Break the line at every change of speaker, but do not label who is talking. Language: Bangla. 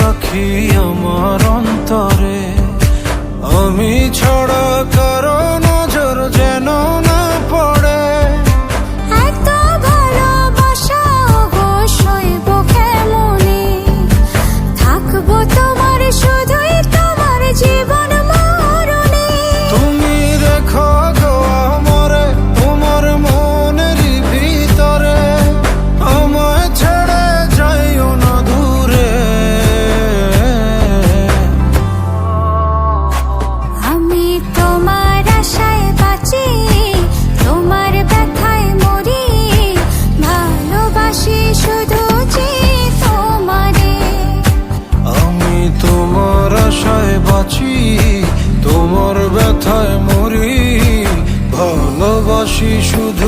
রাখি আমার অন্তরে। আমি ছাড়া
কারও ভালোবাসি শুধু